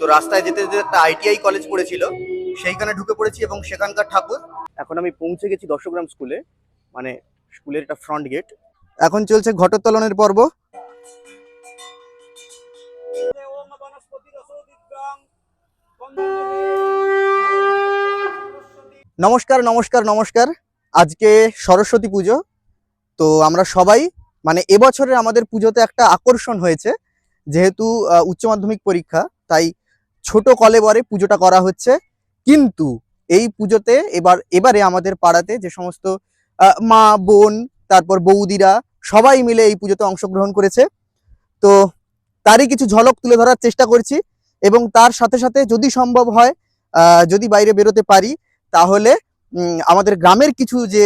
তো রাস্তায় যেতে যেতে একটা আইটিআই কলেজ পড়েছিল সেইখানে ঢুকে পড়েছি এবং সেখানকার ঠাকুর। এখন আমি পৌঁছে গেছি দশগ্রাম স্কুলে মানে স্কুলের একটা ফ্রন্ট গেট এখন চলছে ঘটোত্তোলনের পর্ব। নমস্কার নমস্কার নমস্কার। আজকে সরস্বতী পুজো। তো আমরা সবাই মানে এবছরের আমাদের পুজোতে একটা আকর্ষণ হয়েছে যেহেতু উচ্চ মাধ্যমিক পরীক্ষা তাই ছোট কলেবরে পুজোটা করা হচ্ছে। কিন্তু এই পুজোতে এবার, এবারে আমাদের পাড়াতে যে সমস্ত মা, বোন, তারপর বৌদিরা সবাই মিলে এই পুজোতে অংশগ্রহণ করেছে। তো তারই কিছু ঝলক তুলে ধরার চেষ্টা করছি এবং তার সাথে সাথে যদি সম্ভব হয় যদি বাইরে বেরোতে পারি, তাহলে আমাদের গ্রামের কিছু যে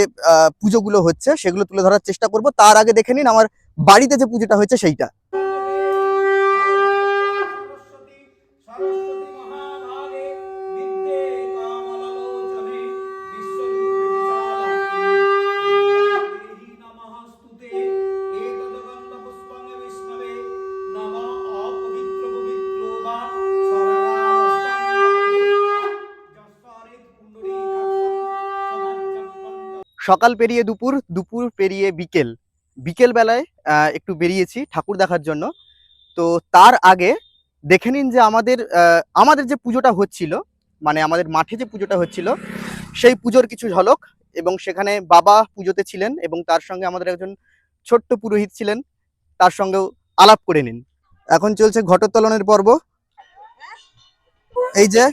পুজোগুলো হচ্ছে, সেগুলো তুলে ধরার চেষ্টা করব। তার আগে দেখে নিন আমার বাড়িতে যে পুজোটা হয়েছে সেইটা। সকাল পেরিয়ে দুপুর দুপুর পেরিয়ে বিকেল। বিকেল বেলায় একটু বেরিয়েছি ঠাকুর দেখার জন্য। তো তার আগে দেখে নিন যে আমাদের আমাদের যে পুজোটা হচ্ছিল মানে আমাদের মাঠে যে পুজোটা হচ্ছিল, সেই পুজোর কিছু ঝলক এবং সেখানে বাবা পুজোতে ছিলেন এবং তার সঙ্গে আমাদের একজন ছোট্ট পুরোহিত ছিলেন, তার সঙ্গেও আলাপ করে নিন। এখন চলছে ঘটোত্তোলনের পর্ব। এই যে,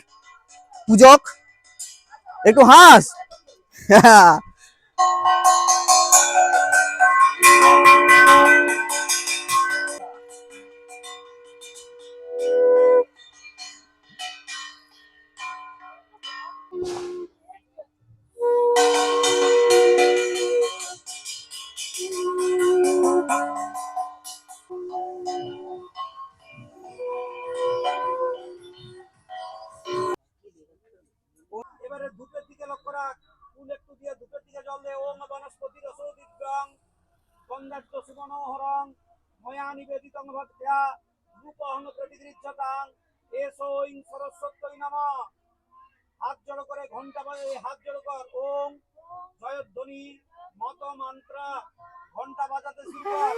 পূজক, একটু হাস। সুমনোহরং ময়া নিবেদিতং ভক্ত্যা রূপহন প্রতিগৃহ্যতাং এসো ইং সরস্বত্যই নম হাত জড়ো করে ঘণ্টা বাজে হাত জড়ো কর ওম জয়ধ্বনি মত মন্ত্র ঘণ্টা বাজাতে শুরু কর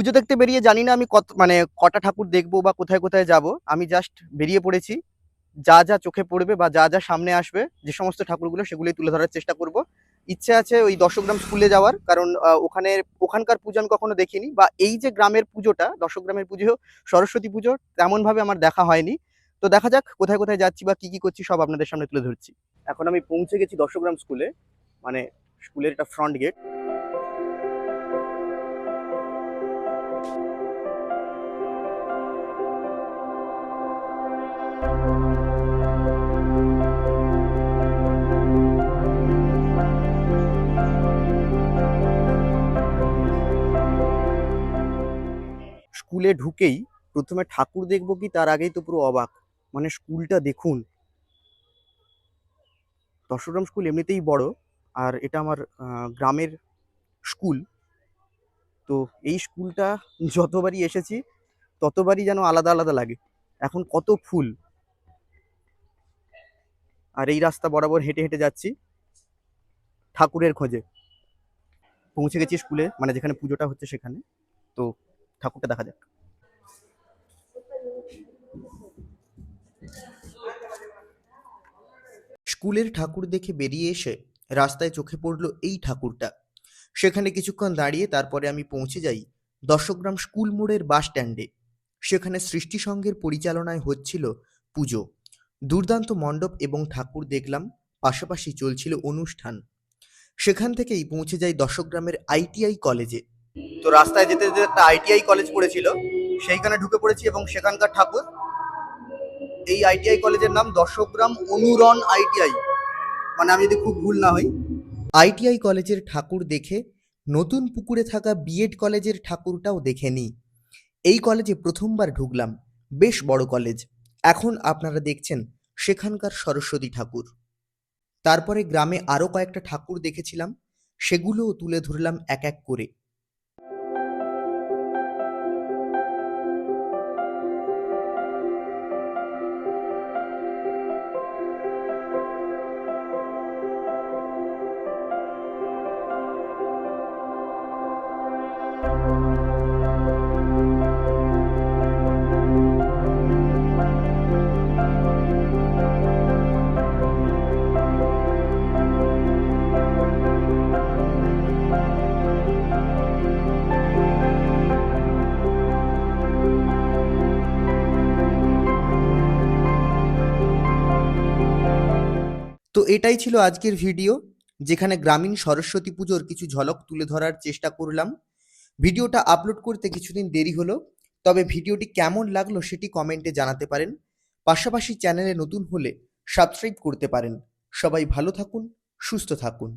পুজো দেখতে বেরিয়ে জানি না আমি কত মানে কটা ঠাকুর দেখব বা কোথায় কোথায় যাব। আমি জাস্ট বেরিয়ে পড়েছি। যা যা চোখে পড়বে বা যা যা সামনে আসবে, যে সমস্ত ঠাকুরগুলো সেগুলোই তুলে ধরার চেষ্টা করব। ইচ্ছে আছে ওই দশগ্রাম স্কুলে যাওয়ার, কারণ ওখানে ওখানকার পুজো আমি কখনো দেখিনি বা এই যে গ্রামের পুজোটা, দশগ্রামের পুজো, সরস্বতী পুজো তেমন ভাবে আমার দেখা হয়নি। তো দেখা যাক কোথায় কোথায় যাচ্ছি বা কি কি করছি, সব আপনাদের সামনে তুলে ধরছি। এখন আমি পৌঁছে গেছি দশগ্রাম স্কুলে মানে স্কুলের একটা ফ্রন্ট গেট স্কুলে ঢুকেই প্রথমে ঠাকুর দেখব কি, তার আগেই তো পুরো অবাক। মানে স্কুলটা দেখুন। দশগ্রাম স্কুল এমনিতেই বড়, আর এটা আমার গ্রামের স্কুল। তো এই স্কুলটা যতবারই এসেছি, ততবারই যেন আলাদা আলাদা লাগে। এখন কত ফুল। আর এই রাস্তা বরাবর হেঁটে হেঁটে যাচ্ছি, ঠাকুরের খোঁজে। পৌঁছে গেছি স্কুলে মানে যেখানে পুজোটা হচ্ছে সেখানে। তো ঠাকুরটা দেখা যাক। স্কুলের ঠাকুর দেখে বেরিয়ে এসে রাস্তায় চোখে পড়ল এই ঠাকুরটা। সেখানে কিছুক্ষণ দাঁড়িয়ে তারপরে আমি পৌঁছে যাই দশগ্রাম স্কুল মোড়ের বাস স্ট্যান্ডে। সেখানে সৃষ্টি সংঘের পরিচালনায় হচ্ছিল পুজো। দুর্দান্ত মণ্ডপ এবং ঠাকুর দেখলাম, পাশাপাশি চলছিল অনুষ্ঠান। সেখান থেকেই পৌঁছে যাই দশগ্রামের আইটিআই কলেজে। তো রাস্তায় যেতে যেতে একটা আইটিআই কলেজ পড়েছিল। সেইখানে ঢুকে পড়েছি এবং সেখানকার ঠাকুর। এই আইটিআই কলেজের নাম দশগ্রাম অনুরণ আইটিআই মানে আমি যদি খুব ভুল না হই। আইটিআই কলেজের ঠাকুর দেখে নতুন পুকুরে থাকা বিএড কলেজের ঠাকুরটাও দেখে নিই এই কলেজে প্রথমবার ঢুকলাম। বেশ বড় কলেজ এখন আপনারা দেখছেন সেখানকার সরস্বতী ঠাকুর। তারপরে গ্রামে আরও কয়েকটা ঠাকুর দেখেছিলাম। সেগুলোও তুলে ধরলাম এক এক করে। তো এটাই ছিল আজকের ভিডিও, যেখানে গ্রামীণ সরস্বতী পুজোর কিছু ঝলক তুলে ধরার চেষ্টা করলাম। ভিডিওটা আপলোড করতে কিছুদিন দেরি হলো, তবে ভিডিওটি কেমন লাগল সেটি কমেন্টে জানাতে পারেন। পাশাপাশি চ্যানেলে নতুন হলে সাবস্ক্রাইব করতে পারেন। সবাই ভালো থাকুন, সুস্থ থাকুন।